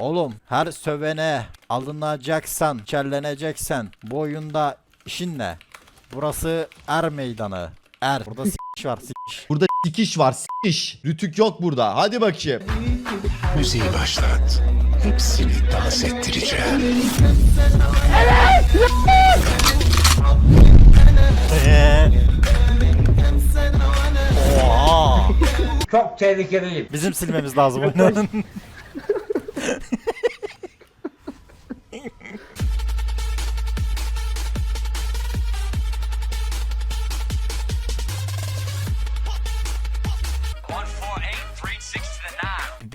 Oğlum her sövene alınacaksan, içerleneceksen bu oyunda işin ne? Burası er meydanı. Er. Burada s**ş var s**ş. Burada dikiş var sikiş. Rütük yok burada. Hadi bakayım. Müziği başlat. Hepsini dans ettireceğim. Oha! Çok tehlikeliyim. Bizim silmemiz lazım oyunu.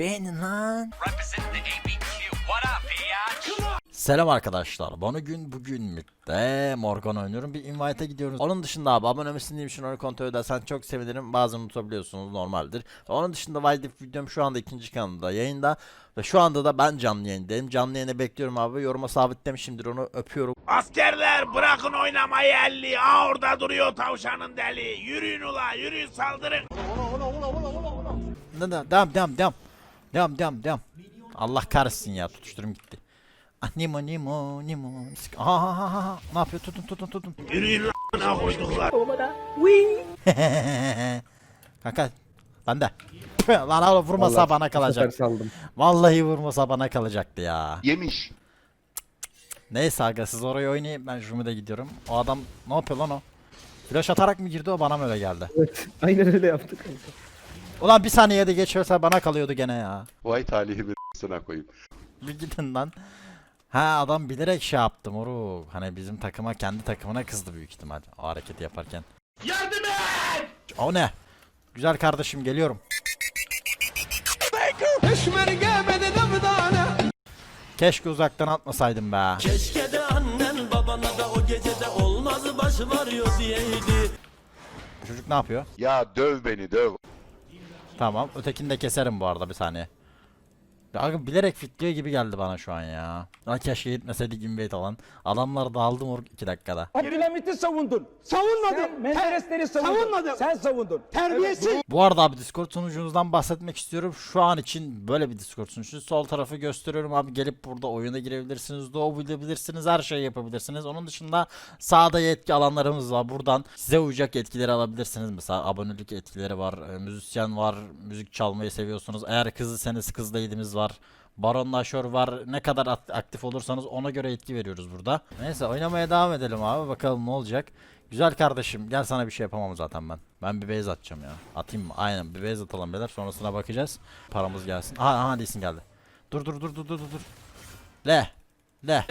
Beğenin lan. Representing the ABQ. What up, biatch? Selam arkadaşlar. Bana gün bugün mitte Morgan oynuyorum. Bir invite'e gidiyoruz. Onun dışında abi abone olmasın için onu kontrol edersen çok sevinirim. Bazen unutabiliyorsunuz normaldir. Onun dışında Wildip videom şu anda ikinci kanalda yayında. Ve şu anda da ben canlı yayındayım. Canlı yayını bekliyorum abi. Yoruma sabitlemişimdir onu öpüyorum. Askerler bırakın oynamayı elli. Aa orada duruyor tavşanın deli. Yürüyün ula yürüyün saldırın. Ne- ne- Devam devam devam. Devam devam devam. Allah kahretsin ya tutuşturum gitti. Ah Nemo Nemo Nemo. Aha aha aha. Ne yapıyor? Tutun tutun tutun. Yürüyün la koyduklar. Kanka bende. Lan oğlum vurmasa Allah, bana kalacak. saldım. Vallahi vurmasa bana kalacaktı ya. Yemiş. Neyse aga siz oraya oynayın ben Jumi'de gidiyorum. O adam ne yapıyor lan o? Flash atarak mı girdi o bana mı öyle geldi? Evet. Aynen öyle yaptık. Ulan bir saniyede geçiyorsa bana kalıyordu gene ya. Vay talihi bir sana koyayım. Bir gidin lan. Ha adam bilerek şey yaptı moruk. Hani bizim takıma kendi takımına kızdı büyük ihtimal o hareketi yaparken. Yardım et. O ne? Güzel kardeşim geliyorum. Keşke uzaktan atmasaydım be. Keşke de annen babana da o gecede olmaz başı varıyor diyeydi. Bu çocuk ne yapıyor? Ya döv beni döv. Tamam. Ötekini de keserim bu arada bir saniye. Aga bilerek fitliyor gibi geldi bana şu an ya. Lan keşke gitmeseydik invade alan. Adamlar dağıldı moruk 2 dakikada. Abdülhamit'i savundun. Savunmadın. Sen Menderesleri savundun. Savunmadım. Sen savundun. Terbiyesiz. Bu arada abi Discord sunucunuzdan bahsetmek istiyorum. Şu an için böyle bir Discord sunucu. Sol tarafı gösteriyorum abi. Gelip burada oyuna girebilirsiniz. Doğu bilebilirsiniz. Her şeyi yapabilirsiniz. Onun dışında sağda yetki alanlarımız var. Buradan size uyacak yetkileri alabilirsiniz. Mesela abonelik etkileri var. e, Müzisyen var. Müzik çalmayı seviyorsunuz. Eğer kızıysanız kız lady'miz var. Baron Nashor var. Ne kadar at- aktif olursanız ona göre etki veriyoruz burada. Neyse oynamaya devam edelim abi. Bakalım ne olacak. Güzel kardeşim gel sana bir şey yapamam zaten ben. Ben bir base atacağım ya. Atayım mı? Aynen bir base atalım beyler. Sonrasına bakacağız. Paramız gelsin. Aha aha Lee Sin geldi. Dur dur dur dur dur dur. dur. Le. Le.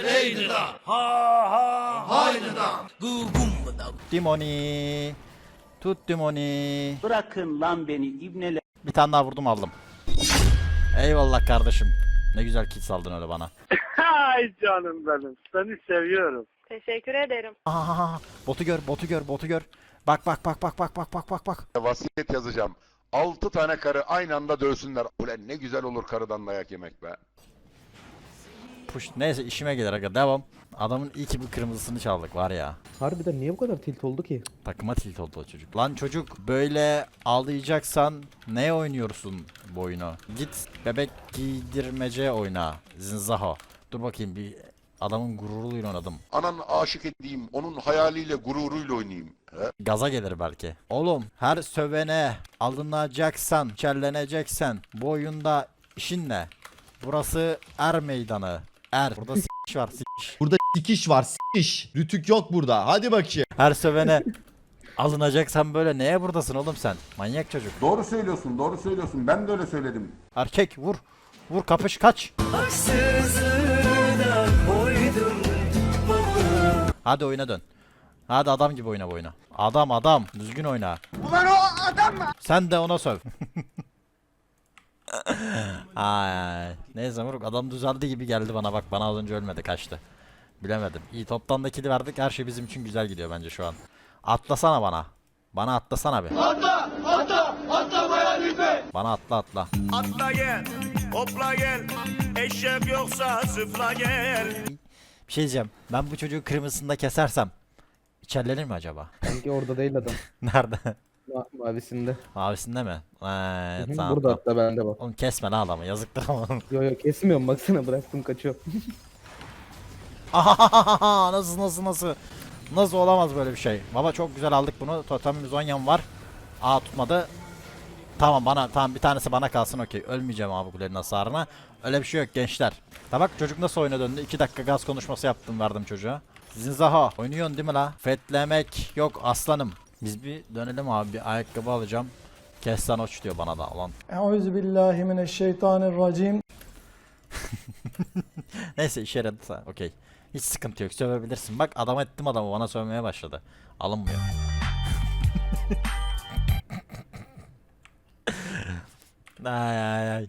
Dimoni. Tut Dimoni. Bırakın lan beni ibneler. Bir tane daha vurdum aldım. Eyvallah kardeşim. Ne güzel kit saldın öyle bana. Ay canım benim seni seviyorum. Teşekkür ederim. Aha, botu gör, botu gör, botu gör. Bak bak bak bak bak bak bak bak bak. Vasiyet yazacağım. Altı tane karı aynı anda dövsünler. Ulan ne güzel olur karıdan dayak yemek be. Push. Neyse işime gelir aga devam. Adamın iyi ki bu kırmızısını çaldık var ya. Harbiden niye bu kadar tilt oldu ki? Takıma tilt oldu o çocuk. Lan çocuk böyle ağlayacaksan ne oynuyorsun bu oyunu? Git bebek giydirmece oyna. Zinzaho. Dur bakayım bir adamın gururuyla oynadım. Anan aşık edeyim. Onun hayaliyle gururuyla oynayayım. He? Gaza gelir belki. Oğlum her sövene alınacaksan, içerleneceksen bu oyunda işin ne? Burası er meydanı. Er. Burada s**ş var s**ş. Burada dikiş var sikiş. Rütük yok burada. Hadi bakayım. Her sövene alınacaksan böyle neye buradasın oğlum sen? Manyak çocuk. Doğru söylüyorsun, doğru söylüyorsun. Ben de öyle söyledim. Erkek vur. Vur kapış kaç. Hadi oyuna dön. Hadi adam gibi oyna bu oyunu. Adam adam. Düzgün oyna. Ulan o adam mı? Sen de ona söv. Ay. Neyse moruk adam düzeldi gibi geldi bana bak bana az önce ölmedi kaçtı. Bilemedim. İyi toptan da kili verdik her şey bizim için güzel gidiyor bence şu an. Atlasana bana. Bana atlasana bir. Atla atla atlamaya Bana atla atla. Atla gel hopla gel Eşek yoksa zıpla gel Bir şey diyeceğim. Ben bu çocuğu kırmızısında kesersem içerlenir mi acaba? Sanki orada değil adam. Nerede? Ma mavisinde. Mavisinde mi? Hı, tamam. Burada hatta bende bak. Oğlum kesme lan adamı yazıktır ama. Yo yo kesmiyorum baksana bıraktım kaçıyor. Nasıl nasıl nasıl? Nasıl olamaz böyle bir şey? Baba çok güzel aldık bunu. Totemimiz Onya'm var. Aa tutmadı. Tamam bana tamam bir tanesi bana kalsın okey. Ölmeyeceğim abi kulenin hasarına. Öyle bir şey yok gençler. Tabak çocuk nasıl oyuna döndü? 2 dakika gaz konuşması yaptım verdim çocuğa. Sizin Zaha oynuyorsun değil mi la? Fetlemek yok aslanım. Biz bir dönelim abi bir ayakkabı alacağım. Kestan oç diyor bana da lan. Euzubillahimineşşeytanirracim. Neyse işe yaradı. Okey. Hiç sıkıntı yok. Sövebilirsin. Bak adam ettim adamı bana sövmeye başladı. Alınmıyor. ay ay ay.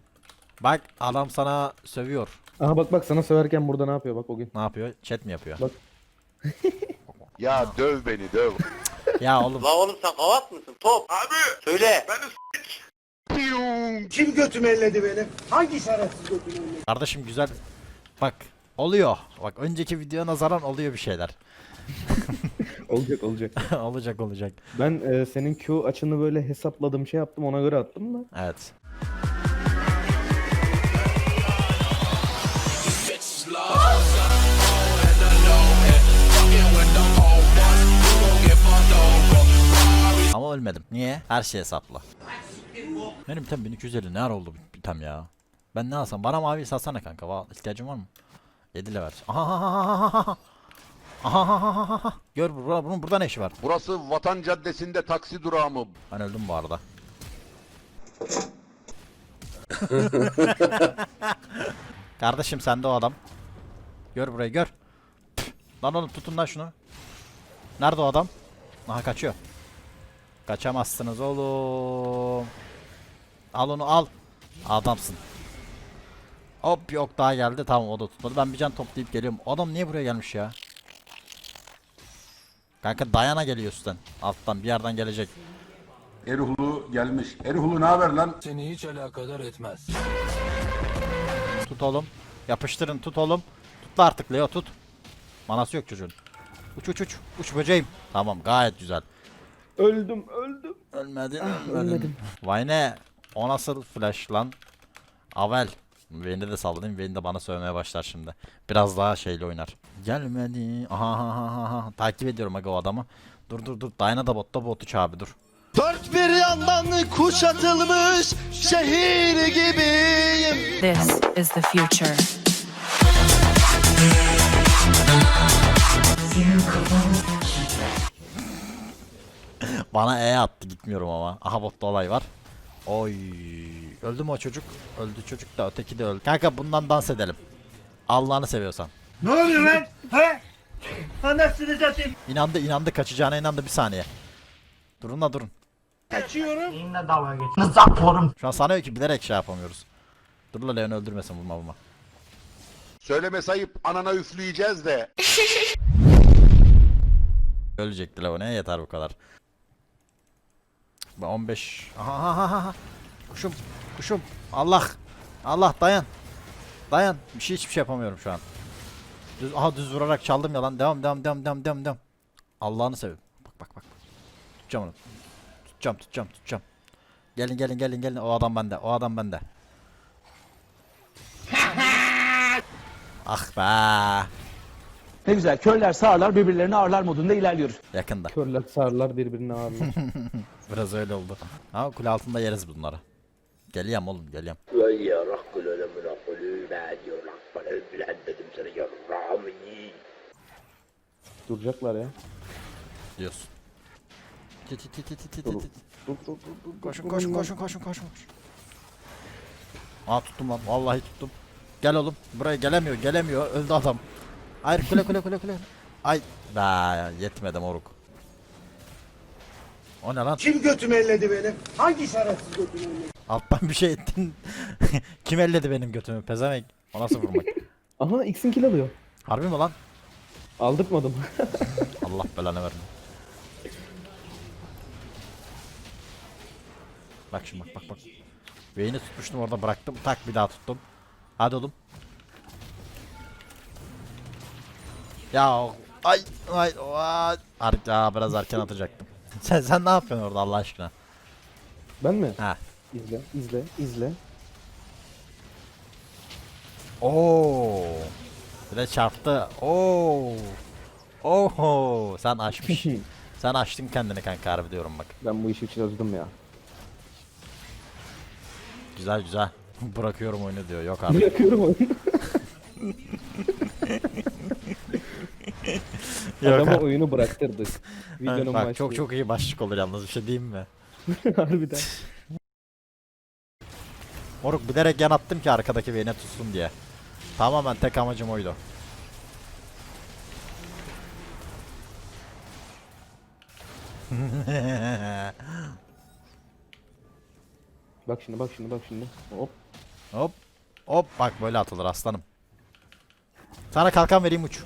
Bak adam sana sövüyor. Aha bak bak sana söverken burada ne yapıyor bak o gün. Ne yapıyor? Chat mi yapıyor? Bak. Ya döv beni döv. Ya oğlum La oğlum sen kavat mısın? Top. Abi. Söyle. Ben Kim götümü elledi benim? Hangi şerefsiz götümü elledi? kardeşim güzel. Bak oluyor. Bak önceki videoya nazaran oluyor bir şeyler. Olacak olacak. olacak olacak. Ben e, senin Q açını böyle hesapladım şey yaptım ona göre attım da. Evet. Ölmedim. Niye? Her şey hesaplı. Benim item 1250 ne oldu bir item ya? Ben ne alsam? Bana mavi satsana kanka. Va ihtiyacın var mı? 7 level. Aha aha. Gör bura- bunun burada ne işi var? Burası Vatan Caddesi'nde taksi durağı mı? Ben öldüm bu arada. Kardeşim sende o adam. Gör burayı gör. Lan oğlum tutun lan şunu. Nerede o adam? Aha kaçıyor. Kaçamazsınız oğlum. Al onu al. Adamsın. Hop yok daha geldi. Tamam o da tutmadı. Ben bir can toplayıp geliyorum. Adam niye buraya gelmiş ya? Kanka dayana geliyor üstten. Alttan bir yerden gelecek. Erhuğlu gelmiş. Erhuğlu ne haber lan? Tut oğlum. Yapıştırın tut oğlum. Tut da artık Leo tut. Manası yok çocuğun. Uç uç uç. Uç böceğim. Tamam gayet güzel. Öldüm öldüm. Ölmedin ölmedim. ölmedin. Vay ne? O nasıl flash lan? Avel. Vayne'de de sallayayım. Vayne de bana sövmeye başlar şimdi. Biraz daha şeyle oynar. Gelmedi. Aha aha aha. Takip ediyorum aga o adamı. Dur dur dur. Dayna da botta botu abi dur. Dört bir yandan kuşatılmış şehir gibiyim. This is the future. Bana E attı gitmiyorum ama. Aha botta olay var. Oy. Öldü mü o çocuk? Öldü çocuk da öteki de öldü. Kanka bundan dans edelim. Allah'ını seviyorsan. Ne oluyor lan? He? Anasını satayım. İnandı inandı kaçacağına inandı bir saniye. Durun da durun. Kaçıyorum. Şu an sanıyor ki bilerek şey yapamıyoruz. Dur la Leon öldürmesin vurma vurma. Söyleme sayıp anana üfleyeceğiz de. Ölecekti Leon'e yeter bu kadar. Ben 15. Aha, aha, aha, aha. Kuşum kuşum. Allah. Allah dayan. Dayan. Bir şey hiçbir şey yapamıyorum şu an. Düz, aha düz vurarak çaldım ya lan. Devam devam devam devam devam devam. Allah'ını seveyim. Bak bak bak. Tutacağım onu. Tutacağım tutacağım tutacağım. Gelin gelin gelin gelin. O adam bende. O adam bende. ah be. Ne güzel körler sağırlar birbirlerini ağırlar modunda ilerliyoruz. Yakında. Körler sarlar birbirine ağırlar. Biraz öyle oldu. Ama kule altında yeriz bunları. Geliyorum oğlum geliyorum. Duracaklar ya. Diyorsun. Ti ti ti ti ti Dur. ti. Dur dur dur. dur, Koşun dur, koşun dur. koşun koşun koşun. koşun. Aa tuttum lan. Vallahi tuttum. Gel oğlum. Buraya gelemiyor gelemiyor. Öldü adam. Hayır kule kule kule kule. Ay. Be yetmedi moruk. O ne lan? Kim götümü elledi benim? Hangi şerefsiz götümü elledi? Alttan bir şey ettin. Kim elledi benim götümü? Pezevenk. O nasıl vurmak? Aha X'in kill alıyor. Harbi mi lan? Aldırtmadım. Allah belanı verme. Bak şimdi bak bak bak. Veyni tutmuştum orada bıraktım. Tak bir daha tuttum. Hadi oğlum. Ya ay ay ay. Ar ya biraz erken atacaktım. sen sen ne yapıyorsun orada Allah aşkına? Ben mi? Ha. İzle, izle, izle. Oo. Bir de çarptı. Oo. Oho. Sen aşmış. sen açtın kendini kanka harbi diyorum bak. ben bu işi çözdüm ya. Güzel güzel. Bırakıyorum oyunu diyor. Yok abi. Bırakıyorum oyunu. Yok Adama abi. oyunu bıraktırdık. Videonun Bak başlığı. çok çok iyi başlık olur yalnız bir şey diyeyim mi? Harbiden. Moruk bilerek yan attım ki arkadaki beni tutsun diye. Tamamen tek amacım oydu. Bak şimdi, bak şimdi, bak şimdi. Hop. hop. Hop bak böyle atılır aslanım. Sana kalkan vereyim uç.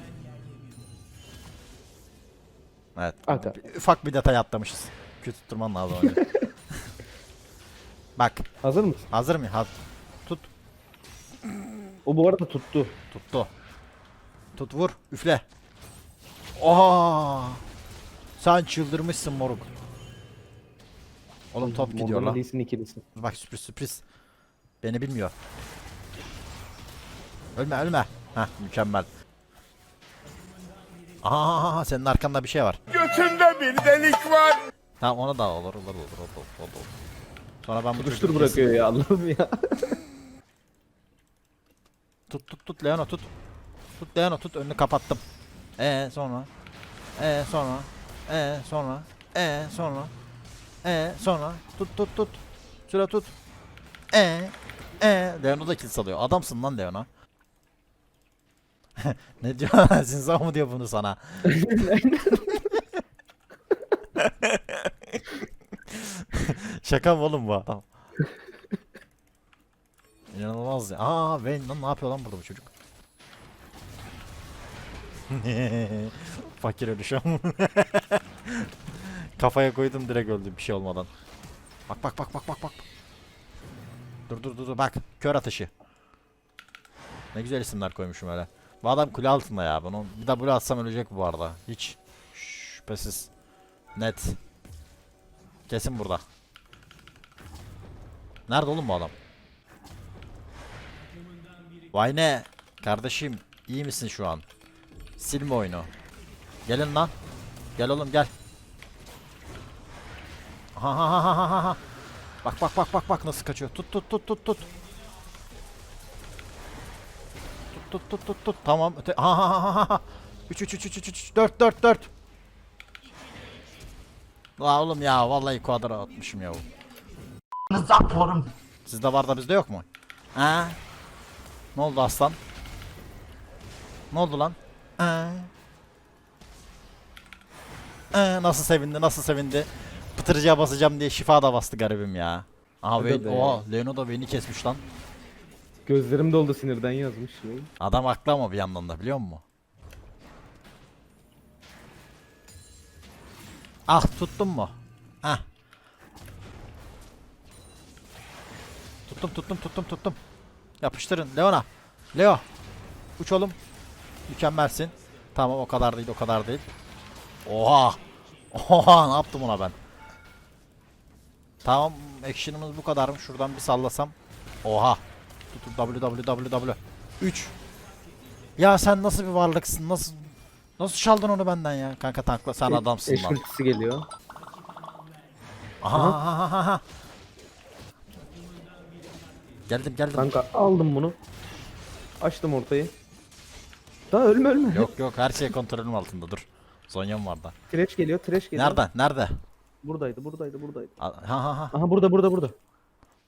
Evet. Bir- Ufak bir detay atlamışız. Kötü tutturman lazım önce. Bak Hazır mısın? hazır mı? Ha, tut. O bu arada tuttu. Tuttu. Tut vur. Üfle. Oha! Sen çıldırmışsın moruk. Oğlum top gidiyor lan. Lee'sin ikilisi. Bak sürpriz sürpriz. Beni bilmiyor. Ölme ölme. Heh mükemmel. Aha senin arkanda bir şey var. Götünde bir delik var. Tamam ona da olur olur olur olur olur. olur. Sonra ben bu Tutuştur çocuğu bırakıyor ya Allah'ım ya. Tut tut tut Leona tut. Tut Leona tut önünü kapattım. E sonra. E sonra. E sonra. E sonra. E sonra. Tut tut tut. Süre tut. E e Leona da kill salıyor. Adamsın lan Leona. Ne diyor? Zinza mı diyor bunu sana? Şaka mı oğlum bu? Tamam. İnanılmaz ya. Aa Vayne lan ne yapıyor lan burada bu çocuk? Fakir ölüşüm. Kafaya koydum direkt öldü bir şey olmadan. Bak bak bak bak bak bak. Dur dur dur dur bak. Kör ateşi. Ne güzel isimler koymuşum öyle. Bu adam kule altında ya. Bunu bir W atsam ölecek bu arada. Hiç şüphesiz. Net. Kesin burada. Nerede oğlum bu adam? Vay ne? Kardeşim iyi misin şu an? Silme oyunu. Gelin lan. Gel oğlum gel. Ha ha ha ha ha ha. Bak bak bak bak bak nasıl kaçıyor. Tut tut tut tut tut. Tut tut tut tut. Tamam. Öte ha ha ha ha ha. 3 3 3 3 3 3 4 4 4. La oğlum ya vallahi kuadra atmışım ya. Sizde var da bizde yok mu? Ha? Ne oldu aslan? Ne oldu lan? Ee? Ee, nasıl sevindi nasıl sevindi. Pıtırcıya basacağım diye şifa da bastı garibim ya. Aha be. oha Leon'u da beni kesmiş lan. Gözlerim doldu sinirden yazmış. ya. Adam haklı ama bir yandan da biliyor musun? Ah tuttun mu? Ah. Tuttum tuttum tuttum tuttum. Yapıştırın Leona. Leo. Uç oğlum. Mükemmelsin. Tamam o kadar değil o kadar değil. Oha. Oha ne yaptım ona ben? Tamam action'ımız bu kadar mı? Şuradan bir sallasam. Oha. Tutun www. 3. Ya sen nasıl bir varlıksın? Nasıl Nasıl çaldın onu benden ya? Kanka tankla sen adamsın Eş lan. ultisi geliyor. Aha, aha, aha, aha. Geldim geldim. Kanka aldım bunu. Açtım ortayı. Daha ölme ölme. Yok yok her şey kontrolüm altında dur. Zonya'm var da. Trash geliyor, trash geliyor. Nerede? Nerede? Buradaydı, buradaydı, buradaydı. Ha ha ha. Aha burada, burada, burada.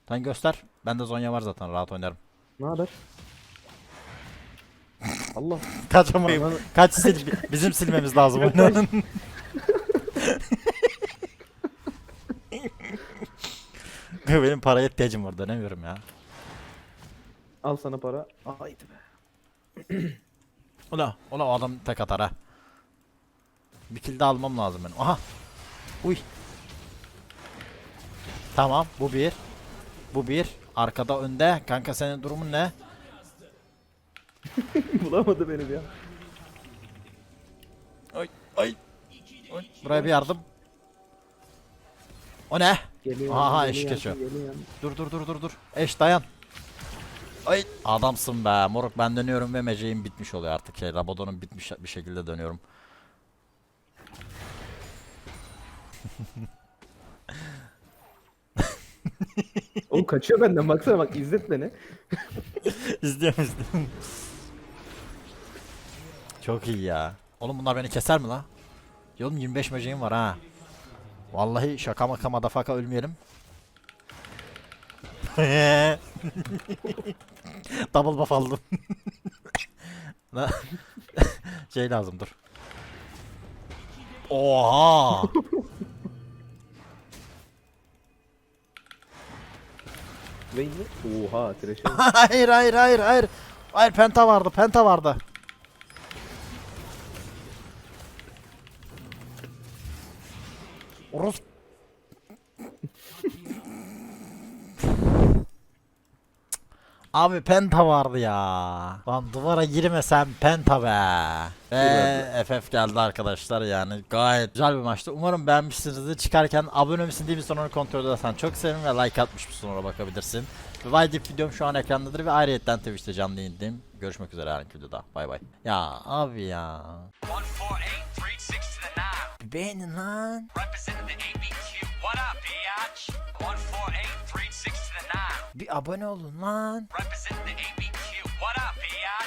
Sen göster. Bende Zonya var zaten rahat oynarım. Ne haber? Allah. Kaç ama kaç sil bizim silmemiz lazım oyunun. Benim paraya ihtiyacım var dönemiyorum ya. Al sana para. Haydi be. Ula, ula o adam tek atar ha. Bir kill de almam lazım benim. Aha. Uy. Tamam bu bir. Bu bir. Arkada önde. Kanka senin durumun ne? Bulamadı beni ya. Ay ay. Ay. Buraya bir yardım. O ne? Geliyor. Aha, eşik geçiyor. Dur dur dur dur dur. Eş dayan. Ay adamsın be moruk ben dönüyorum ve meceğim bitmiş oluyor artık şey Rabadon'un bitmiş bir şekilde dönüyorum. Oğlum kaçıyor benden baksana bak izlet beni. İzliyorum izliyorum. Çok iyi ya. Oğlum bunlar beni keser mi la? Ya Oğlum 25 meceğim var ha. Vallahi şaka maka madafaka ölmeyelim. Double buff aldım. Şey lazım dur. Oha! Ve oha trash'e. hayır hayır hayır hayır. Hayır penta vardı penta vardı. Abi penta vardı ya. Lan duvara girmesem penta be. Ve FF geldi arkadaşlar yani gayet güzel bir maçtı. Umarım beğenmişsinizdir. Çıkarken abone misin değil mi sonra kontrol edersen çok sevinirim ve like atmış mısın sonra bakabilirsin. Ve Vaydip videom şu an ekrandadır ve ayrıyetten Twitch'te canlı yayındayım. Görüşmek üzere yarınki videoda. Bay bay. Ya abi ya. 148, 36 to the 9. Bir beğenin lan. What up, biatch? 148 to Bir abone olun lan. Represent the ABQ. What up, biatch?